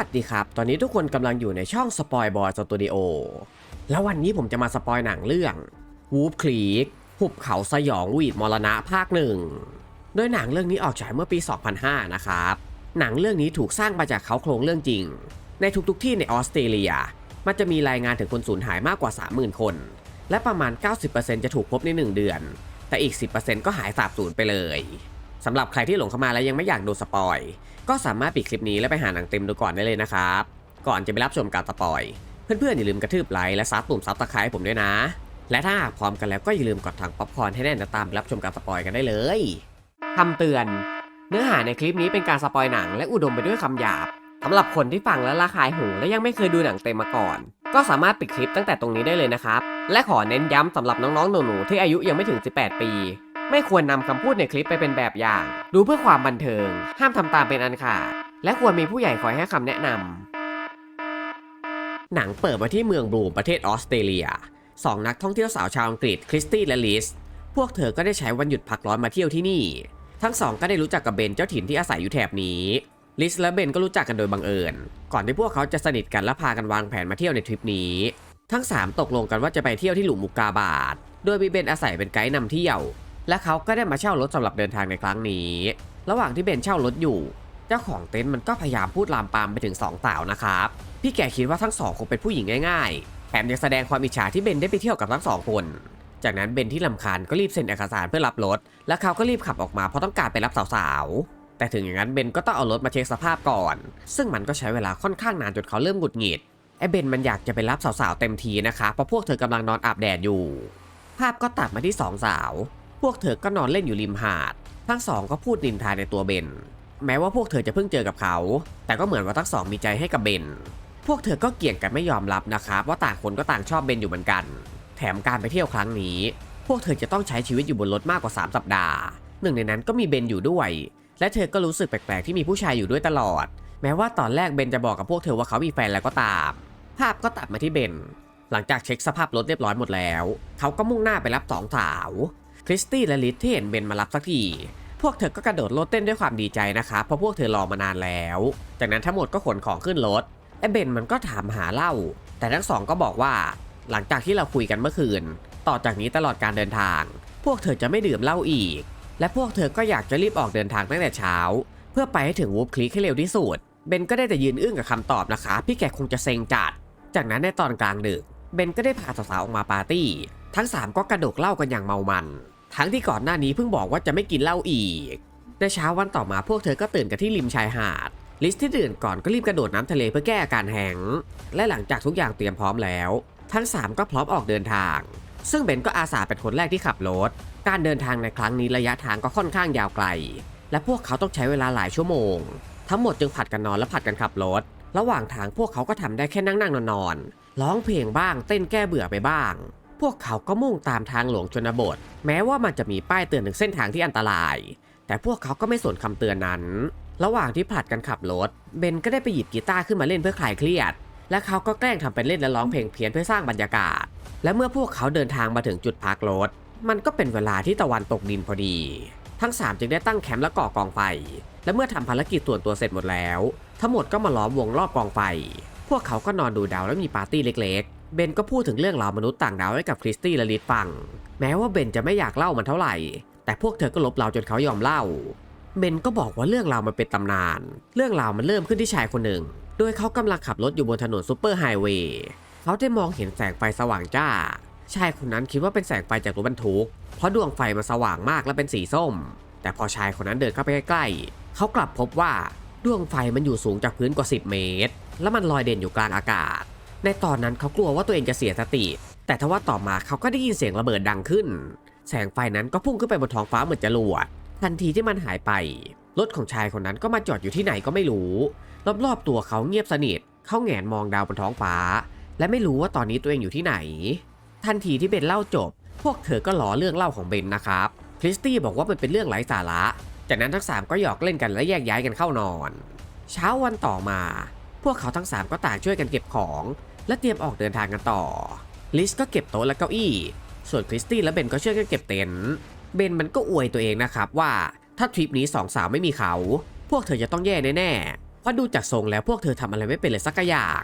วัสดีครับ ตอนนี้ทุกคนกำลังอยู่ในช่องสปอยบอยสตูดิโอ แล้ววันนี้ผมจะมาสปอยหนังเรื่องวูฟคลีกหุบเขาสยองวีดมรณะภาคหนึ่ง โดยหนังเรื่องนี้ออกฉายเมื่อปี 2005 นะครับ หนังเรื่องนี้ถูกสร้างมาจากเขาโครงเรื่องจริง ในทุกๆที่ในออสเตรเลีย มันจะมีรายงานถึงคนสูญหายมากกว่า 30,000 คน และประมาณ 90%จะถูกพบใน 1 เดือน แต่อีก 10%ก็หายสาบสูญไปเลย สำหรับใครที่หลงเข้ามาแล้วยังไม่อยากดูสปอยก็สามารถปิดคลิปนี้แล้วไปหาหนังเต็มดูก่อนได้เลยนะครับ ก่อนจะไปรับชมการสปอยเพื่อนๆอย่าลืมกระทืบไลค์และซับปุ่มซับตะไคร้ผมด้วยนะ และถ้าหากพร้อมกันแล้วก็อย่าลืมกดถังป๊อปคอร์นให้แน่นและตามรับชมการสปอยกันได้เลยคำเตือน เนื้อหาในคลิปนี้เป็นการสปอยหนังและอุดมไปด้วยคำหยาบสำหรับคนที่ฟังแล้วระคายหูและยังไม่เคยดูหนังเต็มมาก่อน ก็สามารถปิดคลิปตั้งแต่ตรงนี้ได้เลยนะครับ และขอเน้นย้ำสำหรับน้องๆหนูๆที่อายุยังไม่ถึง 18 ปี ไม่ควรนำคำพูดในคลิปไปเป็นแบบอย่าง ดูเพื่อความบันเทิง ห้ามทำตามเป็นอันขาด และควรมีผู้ใหญ่คอยให้คำแนะนำ หนังเปิดมาที่เมืองบลูมประเทศออสเตรเลียสองนักท่องเที่ยวสาวชาวอังกฤษคริสตี้และลิส พวกเธอก็ได้ใช้วันหยุดพักร้อนมาเที่ยวที่นี่ ทั้งสองก็ได้รู้จักกับเบนเจ้าถิ่นที่อาศัยอยู่แถบนี้ลิสและเบนก็รู้จักกันโดยบังเอิญ ก่อนที่พวกเขาจะสนิทกันและพากันวางแผนมาเที่ยวในทริปนี้ ทั้งสามตกลงกันว่าจะไปเที่ยวที่หลุมมุกกาบาทโดยมีเบนอาศัยเป็นไกด์นำเที่ยว และเขาก็ได้มาเช่ารถสำหรับเดินทางในครั้งนี้ ระหว่างที่เบนเช่ารถอยู่ เจ้าของเต็นท์มันก็พยายามพูดลามปามไปถึงสองสาวนะครับ พี่แกคิดว่าทั้งสองคงเป็นผู้หญิงง่ายๆแถมยังแสดงความอิจฉาที่เบนได้ไปเที่ยวกับทั้งสองคน จากนั้นเบนที่ลำคาญก็รีบเซ็นเอกสารเพื่อรับรถ และเขาก็รีบขับออกมาเพราะต้องการไปรับสาวๆ แต่ถึงอย่างนั้นเบนก็ต้องเอารถมาเช็คสภาพก่อน ซึ่งมันก็ใช้เวลาค่อนข้างนานจนเขาเริ่มหงุดหงิดไอ้เบนมันอยากจะไปรับสาวๆเต็มทีนะคะเพราะพวกเธอกำลังนอนอาบแดดอยู่ ภาพก็ตัดมาที่สองสาว พวกเธอก็นอนเล่นอยู่ริมหาด ทั้งสองก็พูดนินทาในตัวเบน แม้ว่าพวกเธอจะเพิ่งเจอกับเขา แต่ก็เหมือนว่าทั้งสองมีใจให้กับเบน พวกเธอก็เกี่ยงกันไม่ยอมรับนะครับว่าต่างคนก็ต่างชอบเบนอยู่เหมือนกัน แถมการไปเที่ยวครั้งนี้ พวกเธอจะต้องใช้ชีวิตอยู่บนรถมากกว่า 3 สัปดาห์ หนึ่งในนั้นก็มีเบนอยู่ด้วย และเธอก็รู้สึกแปลกๆที่มีผู้ชายอยู่ด้วยตลอด แม้ว่าตอนแรกเบนจะบอกกับพวกเธอว่าเขามีแฟนแล้วก็ตาม ภาพก็ตัดมาที่เบน หลังจากเช็คสภาพรถเรียบร้อยหมดแล้ว เขาก็มุ่งหน้าไปรับสองสาว คริสตี้และลิทที่เห็นเบนมารับสักทีพวกเธอก็กระโดดรถเต้นด้วยความดีใจนะครับเพราะพวกเธอรอมานานแล้ว จากนั้นทั้งหมดก็ขนของขึ้นรถไอ้เบนมันก็ถามหาเหล้าแต่ทั้งสองก็บอกว่า หลังจากที่เราคุยกันเมื่อคืน ต่อจากนี้ตลอดการเดินทาง พวกเธอจะไม่ดื่มเหล้าอีก และพวกเธอก็อยากจะรีบออกเดินทางตั้งแต่เช้า เพื่อไปให้ถึงวูฟคลิกให้เร็วที่สุดเบนก็ได้แต่ยืนอึ้งกับคำตอบนะคะ พี่แกคงจะเซ็งจัด จากนั้นในตอนกลางดึกเบนก็ได้พาสาวๆออกมาปาร์ตี้ ทั้งสามก็กระดกเหล้ากันอย่างเมามัน ทั้งที่ก่อนหน้านี้เพิ่งบอกว่าจะไม่กินเหล้าอีก ในเช้าวันต่อมาพวกเธอก็ตื่นกันที่ริมชายหาด ลิสที่ตื่นก่อนก็รีบกระโดดน้ำทะเลเพื่อแก้อาการแห้งและหลังจากทุกอย่างเตรียมพร้อมแล้ว ทั้ง 3 ก็พร้อมออกเดินทาง ซึ่งเบนก็อาสาเป็นคนแรกที่ขับรถ การเดินทางในครั้งนี้ระยะทางก็ค่อนข้างยาวไกล และพวกเขาต้องใช้เวลาหลายชั่วโมง ทั้งหมดจึงผัดกันนอนและผัดกันขับรถ ระหว่างทางพวกเขาก็ทำได้แค่นั่งนั่งนอนนอนร้องเพลงบ้างเต้นแก้เบื่อไปบ้าง พวกเขาก็มุ่งตามทางหลวงชนบท แม้ว่ามันจะมีป้ายเตือนถึงเส้นทางที่อันตราย แต่พวกเขาก็ไม่สนคำเตือนนั้น ระหว่างที่ผลัดกันขับรถ เบนก็ได้ไปหยิบกีตาร์ขึ้นมาเล่นเพื่อคลายเครียด และเขาก็แกล้งทำเป็นเล่นและร้องเพลงเพี้ยนเพื่อสร้างบรรยากาศ และเมื่อพวกเขาเดินทางมาถึงจุดพักรถ มันก็เป็นเวลาที่ตะวันตกดินพอดี ทั้ง 3 จึงได้ตั้งแคมป์และก่อกองไฟ และเมื่อทำภารกิจส่วนตัวเสร็จหมดแล้ว ทั้งหมดก็มาล้อมวงรอบกองไฟ พวกเขาก็นอนดูดาวและมีปาร์ตี้เล็กๆ เบนก็พูดถึงเรื่องราวมนุษย์ต่างดาวให้กับคริสตี้และลิดฟัง แม้ว่าเบนจะไม่อยากเล่ามันเท่าไหร่ แต่พวกเธอก็ลบเราจนเขายอมเล่า เบนก็บอกว่าเรื่องราวมันเป็นตำนาน เรื่องราวมันเริ่มขึ้นที่ชายคนหนึ่ง โดยเขากำลังขับรถอยู่บนถนนซูเปอร์ไฮเวย์เขาได้มองเห็นแสงไฟสว่างจ้า ชายคนนั้นคิดว่าเป็นแสงไฟจากรถบรรทุก เพราะดวงไฟมันสว่างมากและเป็นสีส้ม แต่พอชายคนนั้นเดินเข้าไปใกล้ๆ เขากลับพบว่าดวงไฟมันอยู่สูงจากพื้นกว่า 10 เมตร และมันลอยเด่นอยู่กลางอากาศ ในตอนนั้นเขากลัวว่าตัวเองจะเสียสติ แต่ทว่าต่อมาเขาก็ได้ยินเสียงระเบิดดังขึ้น แสงไฟนั้นก็พุ่งขึ้นไปบนท้องฟ้าเหมือนจรวด ทันทีที่มันหายไป รถของชายคนนั้นก็มาจอดอยู่ที่ไหนก็ไม่รู้ รอบๆตัวเขาเงียบสนิท เขาแหงนมองดาวบนท้องฟ้า และไม่รู้ว่าตอนนี้ตัวเองอยู่ที่ไหน ทันทีที่เบนเล่าจบ พวกเธอก็ล้อเรื่องเล่าของเบนนะครับ คริสตี้บอกว่ามันเป็นเรื่องไร้สาระ จากนั้นทั้งสามก็หยอกเล่นกันและแยกย้ายกันเข้านอน เช้าวันต่อมา พวกเขาทั้งสามก็ต่างช่วยกันเก็บของ และเตรียมออกเดินทางกันต่อ ลิสก็เก็บโต๊ะและเก้าอี้ ส่วนคริสตี้และเบนก็ช่วยกันเก็บเต็นท์เบนมันก็อวยตัวเองนะครับว่าถ้าทริปนี้สองสาวไม่มีเขา พวกเธอจะต้องแย่แน่ๆเพราะดูจากทรงแล้วพวกเธอทำอะไรไม่เป็นเลยสักอย่าง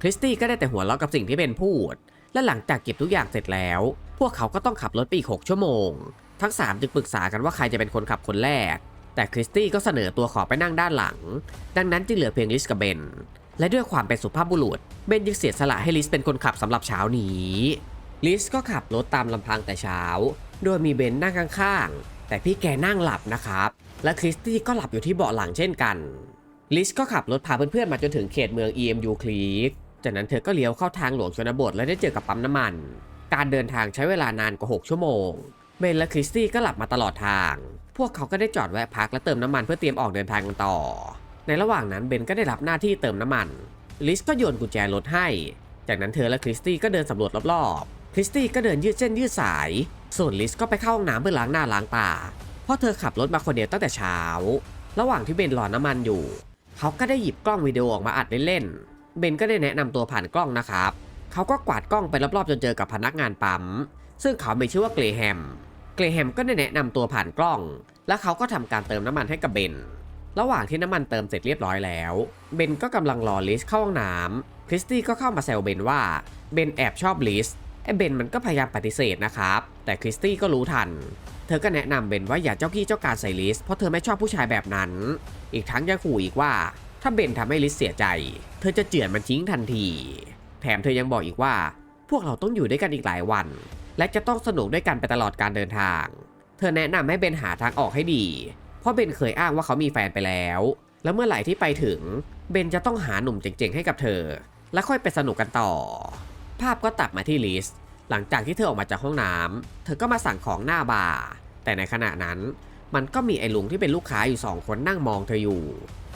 คริสตี้ก็ได้แต่หัวเราะกับสิ่งที่เบนพูด และหลังจากเก็บทุกอย่างเสร็จแล้ว พวกเขาก็ต้องขับรถไปอีก6ชั่วโมง ทั้ง3จึงปรึกษากันว่าใครจะเป็นคนขับคนแรก แต่คริสตี้ก็เสนอตัวขอไปนั่งด้านหลัง ดังนั้นจึงเหลือเพียงลิสกับเบน และด้วยความเป็นสุภาพบุรุษ เบนจึงเสียสละให้ลิสเป็นคนขับสำหรับเช้านี้ลิสก็ขับรถตามลำพังแต่เช้า โดยมีเบนนั่งข้างๆ แต่พี่แกนั่งหลับนะครับ และคริสตี้ก็หลับอยู่ที่เบาะหลังเช่นกัน ลิสก็ขับรถพาเพื่อนๆ มาจนถึงเขตเมือง EMU คลีกจากนั้นเธอก็เลี้ยวเข้าทางหลวงชนบทและได้เจอกับปั๊มน้ำมัน การเดินทางใช้เวลานานกว่า 6 ชั่วโมง เบนและคริสตี้ก็หลับมาตลอดทาง พวกเขาก็ได้จอดแวะพักและเติมน้ำมันเพื่อเตรียมออกเดินทางกันต่อ ในระหว่างนั้นเบนก็ได้รับหน้าที่เติมน้ำมัน ลิสก็โยนกุญแจรถให้ จากนั้นเธอและคริสตี้ก็เดินสำรวจรอบๆ คริสตี้ก็เดินยืดเส้นยืดสาย ส่วนลิสก็ไปเข้าห้องน้ำเพื่อล้างหน้าล้างตา เพราะเธอขับรถมาคนเดียวตั้งแต่เช้า ระหว่างที่เบนรอน้ำมันอยู่ เขาก็ได้หยิบกล้องวิดีโอออกมาอัดเล่นๆ เบนก็ได้แนะนำตัวผ่านกล้องนะครับ เขาก็กวาดกล้องไปรอบๆจนเจอกับพนักงานปั๊ม ซึ่งเขามีชื่อว่าเกรแฮม เกรแฮมก็ได้แนะนำตัวผ่านกล้อง และเขาก็ทำการเติมน้ำมันให้กับเบน ระหว่างที่น้ำมันเติมเสร็จเรียบร้อยแล้ว เบนก็กำลังรอลิสเข้าห้องน้ำคริสตี้ก็เข้ามาแซวเบนว่าเบนแอบชอบลิสไอ้เบนมันก็พยายามปฏิเสธนะครับ แต่คริสตี้ก็รู้ทัน เธอก็แนะนำเบนว่าอย่าเจ้ากี้เจ้าการใส่ลิสเพราะเธอไม่ชอบผู้ชายแบบนั้น อีกทั้งยังขู่อีกว่า ถ้าเบนทำให้ลิสเสียใจ เธอจะเจือนมันทิ้งทันที แถมเธอยังบอกอีกว่า พวกเราต้องอยู่ด้วยกันอีกหลายวัน และจะต้องสนุกด้วยกันไปตลอดการเดินทาง เธอแนะนำให้เบนหาทางออกให้ดี เพราะเบนเคยอ้างว่าเขามีแฟนไปแล้ว แล้วเมื่อไหร่ที่ไปถึง เบนจะต้องหาหนุ่มเจ๋งๆให้กับเธอ แล้วค่อยไปสนุกกันต่อ ภาพก็ตัดมาที่ลิส หลังจากที่เธอออกมาจากห้องน้ำเธอก็มาสั่งของหน้าบาร์ แต่ในขณะนั้นมันก็มีไอ้ลุงที่เป็นลูกค้าอยู่สองคนนั่งมองเธออยู่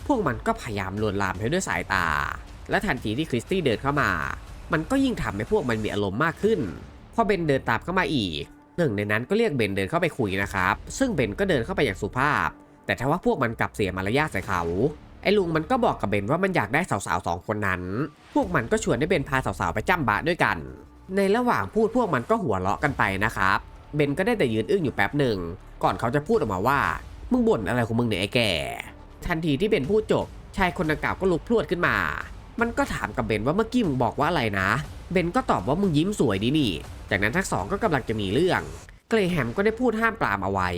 พวกมันก็พยายามลวนลามเธอด้วยสายตา และทันทีที่คริสตี้เดินเข้ามา มันก็ยิ่งทำให้พวกมันมีอารมณ์มากขึ้น พอเบนเดินตามเข้ามาอีก หนึ่งในนั้นก็เรียกเบนเดินเข้าไปคุยนะครับ ซึ่งเบนก็เดินเข้าไปอย่างสุภาพ แต่ถ้าว่าพวกมันกลับเสียมารยาทใส่เขาไอ้ลุงมันก็บอกกับเบนว่ามันอยากได้สาวๆสองคนนั้น พวกมันก็ชวนให้เบนพาสาวๆไปจ้ำบะด้วยกัน ในระหว่างพูดพวกมันก็หัวเราะกันไปนะครับ เบนก็ได้แต่ยืนอึ้งอยู่แป๊บหนึ่ง ก่อนเขาจะพูดออกมาว่า มึงบ่นอะไรของมึงเนี่ยไอ้แก่ ทันทีที่เบนพูดจบ ชายคนดังกล่าวก็ลุกพรวดขึ้นมา มันก็ถามกับเบนว่าเมื่อกี้มึงบอกว่าอะไรนะ เบนก็ตอบว่ามึงยิ้มสวยดีนี่ จากนั้นทั้งสองก็กำลังจะมีเรื่อง เกรแฮมก็ได้พูดห้ามปรามเอาไว้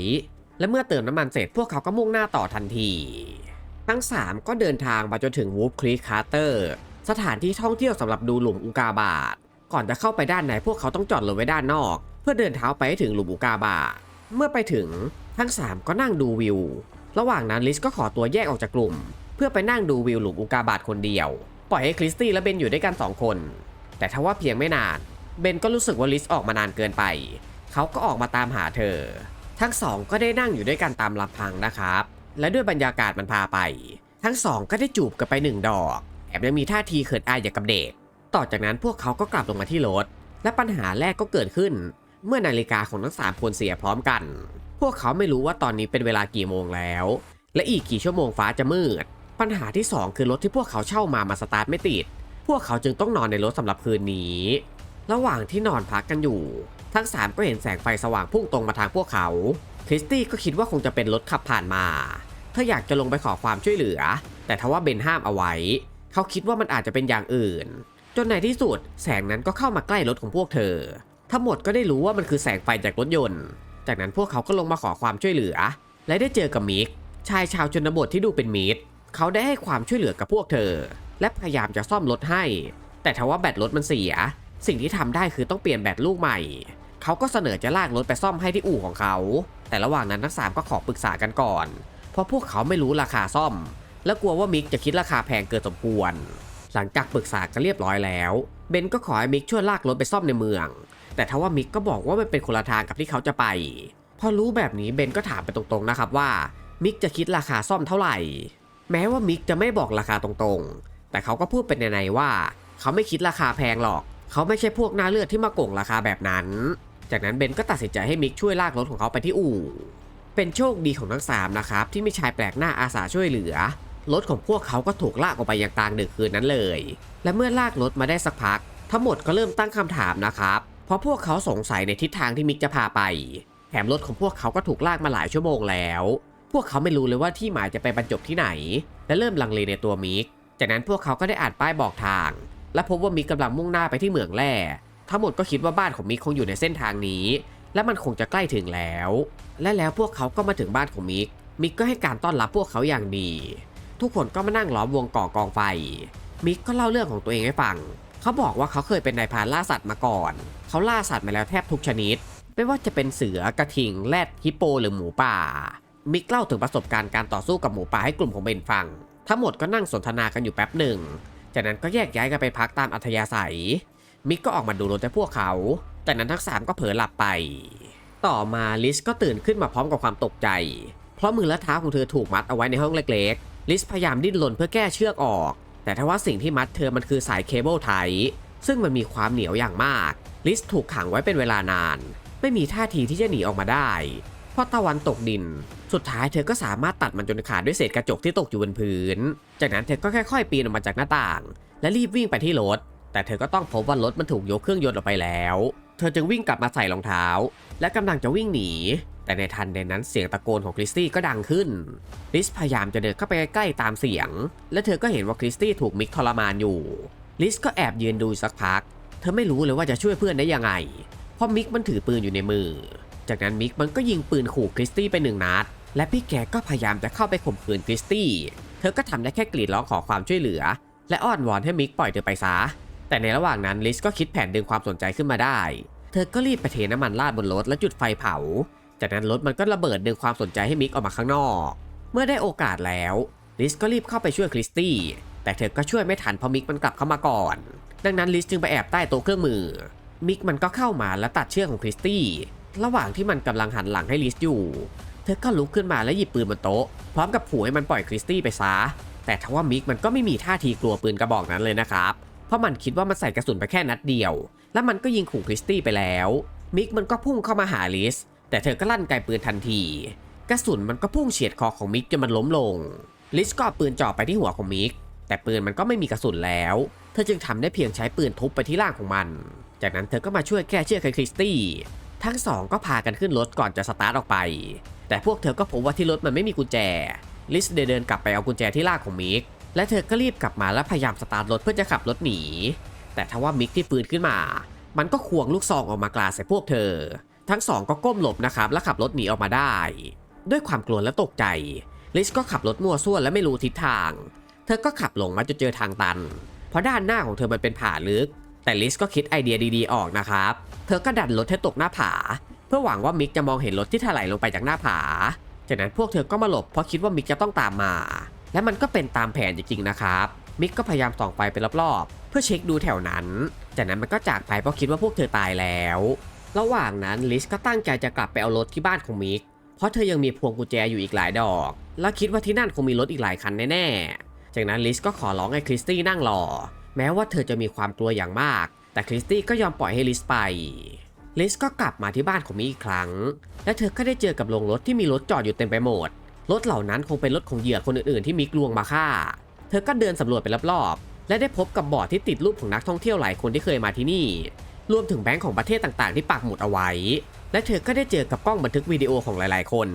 และเมื่อเติมน้ำมันเสร็จพวกเขาก็มุ่งหน้าต่อทันที ทั้ง 3 ก็เดินทางมาจนถึงวูฟคลีคาร์เตอร์สถานที่ท่องเที่ยวสำหรับดูหลุมอุกาบาตก่อนจะเข้าไปด้านในพวกเขาต้องจอดรถไว้ด้านนอก เพื่อเดินเท้าไปให้ถึงหลุมอุกาบาตเมื่อไปถึงทั้ง 3 ก็นั่งดูวิว ระหว่างนั้นลิสก็ขอตัวแยกออกจากกลุ่ม เพื่อไปนั่งดูวิวหลุมอุกาบาตคนเดียว ปล่อยให้คริสตี้และเบนอยู่ด้วยกัน 2 คน แต่ทว่าเพียงไม่นาน เบนก็รู้สึกว่าลิสออกมานานเกินไป เขาก็ออกมาตามหาเธอ ทั้งสองก็ได้นั่งอยู่ด้วยกันตามลำพังนะครับ และด้วยบรรยากาศมันพาไป ทั้งสองก็ได้จูบกันไปหนึ่งดอกแถมยังมีท่าทีเขินอายอย่างกับเด็ก ต่อจากนั้นพวกเขาก็กลับลงมาที่รถ และปัญหาแรกก็เกิดขึ้น เมื่อนาฬิกาของทั้งสามคนเสียพร้อมกัน พวกเขาไม่รู้ว่าตอนนี้เป็นเวลากี่โมงแล้ว และอีกกี่ชั่วโมงฟ้าจะมืด ปัญหาที่สองคือรถที่พวกเขาเช่ามามาสตาร์ทไม่ติด พวกเขาจึงต้องนอนในรถสำหรับคืนนี้ ระหว่างที่นอนพักกันอยู่ ทั้งสามก็เห็นแสงไฟสว่างพุ่งตรงมาทางพวกเขา คริสตี้ก็คิดว่าคงจะเป็นรถขับผ่านมา เธออยากจะลงไปขอความช่วยเหลือ แต่ทว่าเบนห้ามเอาไว้ เขาคิดว่ามันอาจจะเป็นอย่างอื่น จนในที่สุดแสงนั้นก็เข้ามาใกล้รถของพวกเธอ ทั้งหมดก็ได้รู้ว่ามันคือแสงไฟจากรถยนต์ จากนั้นพวกเขาก็ลงมาขอความช่วยเหลือ และได้เจอกับมิก ชายชาวชนบทที่ดูเป็นมิตร เขาได้ให้ความช่วยเหลือกับพวกเธอ และพยายามจะซ่อมรถให้ แต่ทว่าแบตรถมันเสีย สิ่งที่ทำได้คือต้องเปลี่ยนแบตลูกใหม่ เขาก็เสนอจะลากรถไปซ่อมให้ที่อู่ของเขา แต่ระหว่างนั้นทั้งสามก็ขอปรึกษากันก่อน เพราะพวกเขาไม่รู้ราคาซ่อม และกลัวว่ามิกจะคิดราคาแพงเกินสมควร หลังจากปรึกษากันเรียบร้อยแล้ว เบนก็ขอให้มิกช่วยลากรถไปซ่อมในเมือง แต่ทว่ามิกก็บอกว่ามันเป็นคนละทางกับที่เขาจะไป พอรู้แบบนี้เบนก็ถามไปตรงๆนะครับว่า มิกจะคิดราคาซ่อมเท่าไหร่ แม้ว่ามิกจะไม่บอกราคาตรงๆ แต่เขาก็พูดเป็นในๆว่า เขาไม่คิดราคาแพงหรอก เขาไม่ใช่พวกหน้าเลือดที่มาโกงราคาแบบนั้น จากนั้นเบนก็ตัดสินใจให้มิกช่วยลากรถของเขาไปที่อู่ เป็นโชคดีของทั้งสามนะครับที่มีชายแปลกหน้าอาสาช่วยเหลือ รถของพวกเขาก็ถูกลากออกไปอยังกลางดึกคืนนั้นเลย และเมื่อลากรถมาได้สักพัก ทั้งหมดก็เริ่มตั้งคำถามนะครับ เพราะพวกเขาสงสัยในทิศทางที่มิกจะพาไป แถมรถของพวกเขาก็ถูกลากมาหลายชั่วโมงแล้ว พวกเขาไม่รู้เลยว่าที่หมายจะไปบรรจบที่ไหน และเริ่มลังเลในตัวมิก จากนั้นพวกเขาก็ได้อ่านป้ายบอกทาง และพบว่ามิกกำลังมุ่งหน้าไปที่เหมืองแร่ทั้งหมดก็คิดว่าบ้านของมิกคงอยู่ในเส้นทางนี้ และมันคงจะใกล้ถึงแล้ว และแล้วพวกเขาก็มาถึงบ้านของมิก มิกก็ให้การต้อนรับพวกเขาอย่างดี ทุกคนก็มานั่งล้อมวงก่อกองไฟ มิกก็เล่าเรื่องของตัวเองให้ฟัง เขาบอกว่าเขาเคยเป็นนายพรานล่าสัตว์มาก่อน เขาล่าสัตว์มาแล้วแทบทุกชนิด ไม่ว่าจะเป็นเสือกระทิง แรด ฮิปโป หรือหมูป่า มิกเล่าถึงประสบการณ์การต่อสู้กับหมูป่าให้กลุ่มของเบนฟัง ทั้งหมดก็นั่งสนทนากันอยู่แป๊บหนึ่ง จากนั้นก็แยกย้ายกันไปพักตามอัธยาศัย มิกก็ออกมาดูรถให้พวกเขา จากนั้นทั้งสามก็เผลอหลับไป ต่อมาลิสก็ตื่นขึ้นมาพร้อมกับความตกใจ เพราะมือและเท้าของเธอถูกมัดเอาไว้ในห้องเล็กๆ ลิสพยายามดิ้นรนเพื่อแก้เชือกออก แต่ทว่าสิ่งที่มัดเธอมันคือสายเคเบิลไทซึ่งมันมีความเหนียวอย่างมาก ลิสถูกขังไว้เป็นเวลานาน ไม่มีท่าทีที่จะหนีออกมาได้ พอตะวันตกดิน สุดท้ายเธอก็สามารถตัดมันจนขาดด้วยเศษกระจกที่ตกอยู่บนพื้น จากนั้นเธอก็ค่อยๆปีนออกมาจากหน้าต่าง และรีบวิ่งไปที่รถ แต่เธอก็ต้องพบว่ารถมันถูกยกเครื่องยนต์ออกไปแล้ว เธอจึงวิ่งกลับมาใส่รองเท้า และกำลังจะวิ่งหนี แต่ในทันใดนั้นเสียงตะโกนของคริสตี้ก็ดังขึ้นลิสพยายามจะเดินเข้าไปใกล้ๆตามเสียง และเธอก็เห็นว่าคริสตี้ถูกมิกทรมานอยู่ ลิสก็แอบยืนดูสักพัก เธอไม่รู้เลยว่าจะช่วยเพื่อนได้ยังไง เพราะมิกมันถือปืนอยู่ในมือ จากนั้นมิกมันก็ยิงปืนขู่คริสตี้ไปหนึ่งนัด และพี่แกก็พยายามจะเข้าไปข่มขืนคริสตี้ เธอก็ทำได้แค่กรีดร้องขอความช่วยเหลือ และอ้อนวอนให้มิกปล่อยเธอไปซะ แต่ในระหว่างนั้นลิสก็คิดแผนดึงความสนใจขึ้นมาได้ เธอก็รีบไปเทน้ำมันราดบนรถและจุดไฟเผา จากนั้นรถมันก็ระเบิดดึงความสนใจให้มิกออกมาข้างนอก เมื่อได้โอกาสแล้วลิสก็รีบเข้าไปช่วยคริสตี้แต่เธอก็ช่วยไม่ทันเพราะมิกมันกลับเข้ามาก่อน ดังนั้นลิสจึงไปแอบใต้โต๊ะเครื่องมือ มิกมันก็เข้ามาและตัดเชือกของคริสตี้ ระหว่างที่มันกำลังหันหลังให้ลิสอยู่ เธอก็ลุกขึ้นมาและหยิบปืนบนโต๊ะ พร้อมกับขู่ให้มันปล่อยคริสตี้ไปซะ แต่ทว่ามิกมันก็ไม่มีท่าทีกลัวปืนกระบอกนั้นเลยนะครับ เพราะมันคิดว่ามันใส่กระสุนไปแค่นัดเดียว แล้วมันก็ยิงขู่คริสตี้ไปแล้ว มิกมันก็พุ่งเข้ามาหาลิส แต่เธอก็ลั่นไกปืนทันที กระสุนมันก็พุ่งเฉียดคอของมิกจนมันล้มลง ลิสก็ปืนจ่อไปที่หัวของมิก แต่ปืนมันก็ไม่มีกระสุนแล้ว เธอจึงทำได้เพียงใช้ปืนทุบไปที่ร่างของมัน จากนั้นเธอก็มาช่วยแก้เชือกให้คริสตี้ ทั้งสองก็พากันขึ้นรถก่อนจะสตาร์ทออกไป แต่พวกเธอก็พบว่าที่รถมันไม่มีกุญแจ ลิสเดินกลับไปเอากุญแจที่ลากของมิก และเธอก็รีบกลับมาและพยายามสตาร์ทรถเพื่อจะขับรถหนี แต่ทว่ามิกที่ฟื้นขึ้นมา มันก็ควงลูกซองออกมากราใส่พวกเธอ ทั้งสองก็ก้มหลบนะครับและขับรถหนีออกมาได้ ด้วยความกลัวและตกใจ ลิสก็ขับรถมั่วซั่วและไม่รู้ทิศทาง เธอก็ขับลงมาจนเจอทางตัน เพราะด้านหน้าของเธอมันเป็นผาลึก แต่ลิสก็คิดไอเดียดีๆออกนะครับ เธอก็ดันรถให้ตกหน้าผา เพื่อหวังว่ามิกจะมองเห็นรถที่ถลายลงไปจากหน้าผา จากนั้นพวกเธอก็มาหลบเพราะคิดว่ามิกจะต้องตามมา และมันก็เป็นตามแผนจริงๆนะครับ มิกก็พยายามส่องไฟไปรอบๆ เพื่อเช็คดูแถวนั้น จากนั้นมันก็จากไปเพราะคิดว่าพวกเธอตายแล้ว ระหว่างนั้นลิสก็ตั้งใจจะกลับไปเอารถที่บ้านของมิก เพราะเธอยังมีพวงกุญแจอยู่อีกหลายดอก และคิดว่าที่นั่นคงมีรถอีกหลายคันแน่ๆ จากนั้นลิสก็ขอร้องให้คริสตี้นั่งรอ แม้ว่าเธอจะมีความกลัวอย่างมาก แต่คริสตี้ก็ยอมปล่อยให้ลิสไป ลิสก็กลับมาที่บ้านของมิกอีกครั้ง และเธอก็ได้เจอกับโรงรถที่มีรถจอดอยู่เต็มไปหมด รถเหล่านั้นคงเป็นรถของเหยื่อคนอื่นๆที่มิกลวงมาฆ่า เธอก็เดินสำรวจไปรอบๆ และได้พบกับบอร์ดที่ติดรูปของนักท่องเที่ยวหลายคนที่เคยมาที่นี่ รวมถึงแบงก์ของประเทศต่างๆ ที่ปักหมุดเอาไว้ และเธอก็ได้เจอกับกล้องบันทึกวิดีโอของหลายๆ คน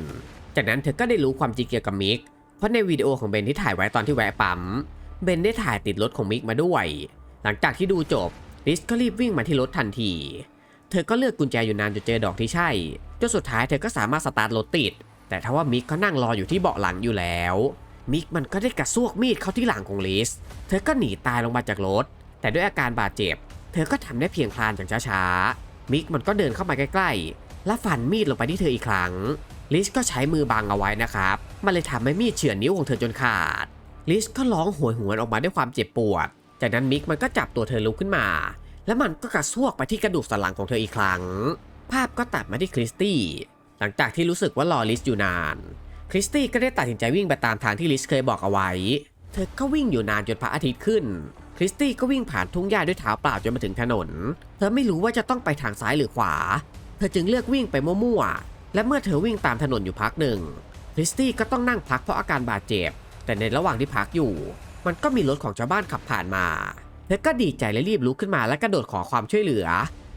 จากนั้นเธอก็ได้รู้ความจริงเกี่ยวกับมิก เพราะในวิดีโอของเบนที่ถ่ายไว้ตอนที่แวะปั๊ม เบนได้ถ่ายติดรถของมิกมาด้วย หลังจากที่ดูจบ ลิสก็รีบวิ่งมาที่รถทันที เธอก็เลือกกุญแจอยู่นานจนเจอดอกที่ใช่ จนสุดท้ายเธอก็สามารถสตาร์ทรถติด แต่ทว่ามิกก็นั่งรออยู่ที่เบาะหลังอยู่แล้ว มิกมันก็ได้กระซวกมีดเข้าที่หลังของลิส เธอก็หนีตายลงมาจากรถ แต่ด้วยอาการบาดเจ็บ เธอก็ทำได้เพียงคลานอย่างช้าๆ มิกมันก็เดินเข้ามาใกล้ๆ และฟันมีดลงไปที่เธออีกครั้ง ลิสก็ใช้มือบังเอาไว้นะครับ มันเลยทำให้มีดเฉือนนิ้วของเธอจนขาด ลิสก็ร้องโหยหวนออกมาด้วยความเจ็บปวด จากนั้นมิกมันก็จับตัวเธอลุกขึ้นมา แล้วมันก็กระซวกไปที่กระดูกสันหลังของเธออีกครั้ง ภาพก็ตัดมาที่คริสตี้ หลังจากที่รู้สึกว่า รอลิสอยู่นาน คริสตี้ก็ได้ตัดสินใจวิ่งไปตามทางที่ลิสเคยบอกเอาไว้ เธอก็วิ่งอยู่นานจนพระอาทิตย์ขึ้น คริสตี้ก็วิ่งผ่านทุ่งหญ้าด้วยเท้าเปล่าจนมาถึงถนน เธอไม่รู้ว่าจะต้องไปทางซ้ายหรือขวา เธอจึงเลือกวิ่งไปมั่วๆ และเมื่อเธอวิ่งตามถนนอยู่พักหนึ่ง คริสตี้ก็ต้องนั่งพักเพราะอาการบาดเจ็บ แต่ในระหว่างที่พักอยู่ มันก็มีรถของชาวบ้านขับผ่านมาเธอก็ดีใจและรีบลุกขึ้นมาและกระโดดขอความช่วยเหลือ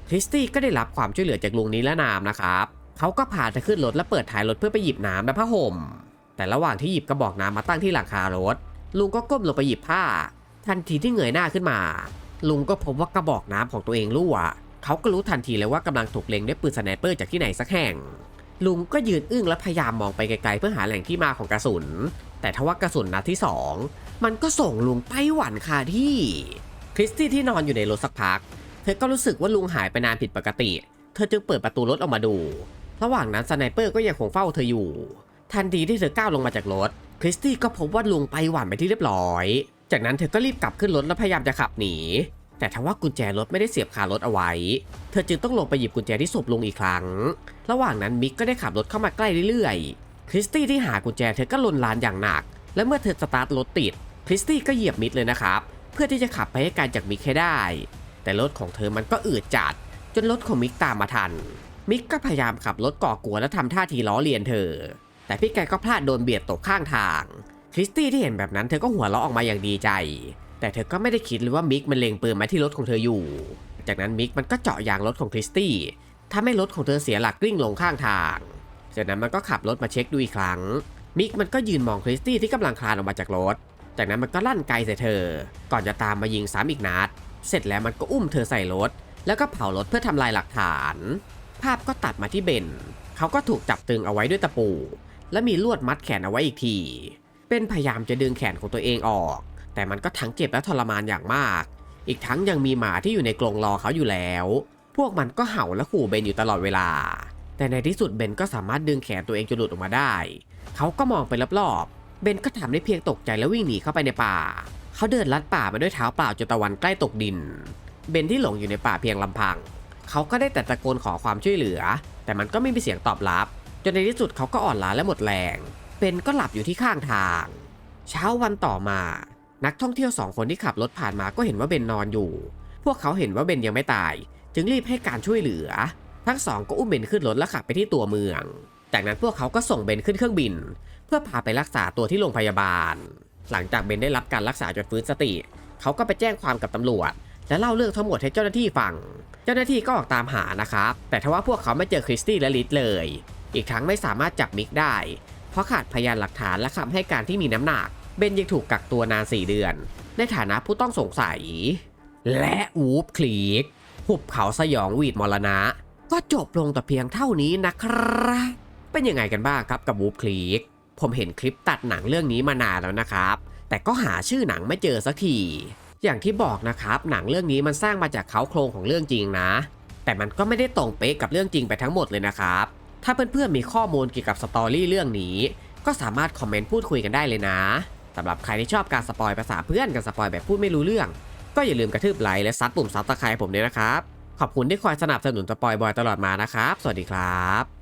คริสตี้ก็ได้รับความช่วยเหลือจากลุงนี้และนามนะครับเขาก็พาเธอขึ้นรถและเปิดท้ายรถเพื่อไปหยิบน้ำและผ้าห่ม แต่ระหว่างที่หยิบกระบอกน้ำมาตั้งที่หลังคารถ ลุงก็ก้มลงไปหยิบผ้า ทันทีที่เงยหน้าขึ้นมา ลุงก็พบว่ากระบอกน้ำของตัวเองรั่วเขาก็รู้ทันทีเลยว่ากำลังถูกเล็งด้วยปืนสไนเปอร์จากที่ไหนสักแห่ง ลุงก็ยืนอึ้งและพยายามมองไปไกลๆเพื่อหาแหล่งที่มาของกระสุน แต่ทว่ากระสุนนัดที่สอง มันก็ส่งลุงไปหวันคาที่คริสตี้ที่นอนอยู่ในรถสักพัก เธอก็รู้สึกว่าลุงหายไปนานผิดปกติ เธอจึงเปิดประตูรถออกมาดู ระหว่างนั้นสไนเปอร์ก็ยังคงเฝ้าเธออยู่ ทันทีที่เธอก้าวลงมาจากรถ คริสตี้ก็พบว่าลุงไปหวันไปที่เรียบร้อย จากนั้นเธอก็รีบกลับขึ้นรถและพยายามจะขับหนี แต่ทว่ากุญแจรถไม่ได้เสียบคารถเอาไว้ เธอจึงต้องลงไปหยิบกุญแจที่ศพลุงอีกครั้ง ระหว่างนั้นมิกก็ได้ขับรถเข้ามาใกล้เรื่อยๆ คริสตี้ที่หากุญแจเธอก็ลนลานอย่างหนัก และเมื่อเธอสตาร์ทรถติด คริสตี้ก็เหยียบมิดเลยนะครับ เพื่อที่จะขับไปให้ไกลจากมิกให้ได้ แต่รถของเธอมันก็อืดจัด จนรถของมิกตามมาทัน มิกก็พยายามขับรถก่อกวนและทำท่าทีล้อเลียนเธอ แต่พี่แกก็พลาดโดนเบียดตกข้างทาง คริสตี้ที่เห็นแบบนั้นเธอก็หัวเราะออกมาอย่างดีใจ แต่เธอก็ไม่ได้คิดเลยว่ามิกมันเล็งปืนมาที่รถของเธออยู่ จากนั้นมิกมันก็เจาะยางรถของคริสตี้ทำให้รถของเธอเสียหลักกลิ้งลงข้างทาง จากนั้นมันก็ขับรถมาเช็คดูอีกครั้ง มิกมันก็ยืนมองคริสตี้ที่กำลังคลานออกมาจากรถ จากนั้นมันก็ลั่นไกลใส่เธอ ก่อนจะตามมายิงซ้ำอีกนัด เสร็จแล้วมันก็อุ้มเธอใส่รถ แล้วก็เผารถเพื่อทำลายหลักฐาน ภาพก็ตัดมาที่เบน เขาก็ถูกจับตึงเอาไว้ด้วยตะปู และมีลวดมัดแขนเอาไว้อีกที เป็นพยายามจะดึงแขนของตัวเองออก แต่มันก็ทั้งเจ็บและทรมานอย่างมาก อีกทั้งยังมีหมาที่อยู่ในกรงรอเขาอยู่แล้ว พวกมันก็เห่าและขู่เบนอยู่ตลอดเวลา แต่ในที่สุดเบนก็สามารถดึงแขนตัวเองจนหลุดออกมาได้ เขาก็มองไปรอบๆ เบนก็ทำได้เพียงตกใจแล้ววิ่งหนีเข้าไปในป่า เขาเดินลัดป่ามาด้วยเท้าเปล่าจนตะวันใกล้ตกดิน เบนที่หลงอยู่ในป่าเพียงลำพัง เขาก็ได้แต่ตะโกนขอความช่วยเหลือ แต่มันก็ไม่มีเสียงตอบรับ จนในที่สุดเขาก็อ่อนล้าและหมดแรง เบนก็หลับอยู่ที่ข้างทาง เช้าวันต่อมา นักท่องเที่ยวสองคนที่ขับรถผ่านมาก็เห็นว่าเบนนอนอยู่ พวกเขาเห็นว่าเบนยังไม่ตาย จึงรีบให้การช่วยเหลือ ทั้งสองก็อุ้มเบนขึ้นรถและขับไปที่ตัวเมือง จากนั้นพวกเขาก็ส่งเบนขึ้นเครื่องบิน เพื่อพาไปรักษาตัวที่โรงพยาบาล หลังจากเบนได้รับการรักษาจนฟื้นสติ เขาก็ไปแจ้งความกับตำรวจ และเล่าเรื่องทั้งหมดให้เจ้าหน้าที่ฟัง เจ้าหน้าที่ก็ออกตามหานะครับ แต่ทว่าพวกเขาไม่เจอคริสตี้และลิสเลย อีกทั้งไม่สามารถจับมิกได้ เพราะขาดพยานหลักฐานและคำให้การที่มีน้ำหนัก เบนยังถูกกักตัวนาน4เดือน ในฐานะผู้ต้องสงสัย และอูฟคลีกหุบเขาสยองวีดมรณะ ก็จบลงแต่เพียงเท่านี้นะครับ เป็นยังไงกันบ้างครับกับวูฟคลีกผมเห็นคลิปตัดหนังเรื่องนี้มานานแล้วนะครับ แต่ก็หาชื่อหนังไม่เจอสักที อย่างที่บอกนะครับ หนังเรื่องนี้มันสร้างมาจากเขาโครงของเรื่องจริงนะ แต่มันก็ไม่ได้ตรงเป๊ะกับเรื่องจริงไปทั้งหมดเลยนะครับ ถ้าเพื่อนๆมีข้อมูลเกี่ยวกับสตอรี่เรื่องนี้ ก็สามารถคอมเมนต์พูดคุยกันได้เลยนะสำหรับใครที่ชอบการสปอยภาษาเพื่อนกับสปอยแบบพูดไม่รู้เรื่อง ก็อย่าลืมกระทืบไลค์และซัดปุ่มซับสไครต์ผมด้วยนะครับ ขอบคุณที่คอยสนับสนุนสปอยบอยตลอดมานะครับ สวัสดีครับ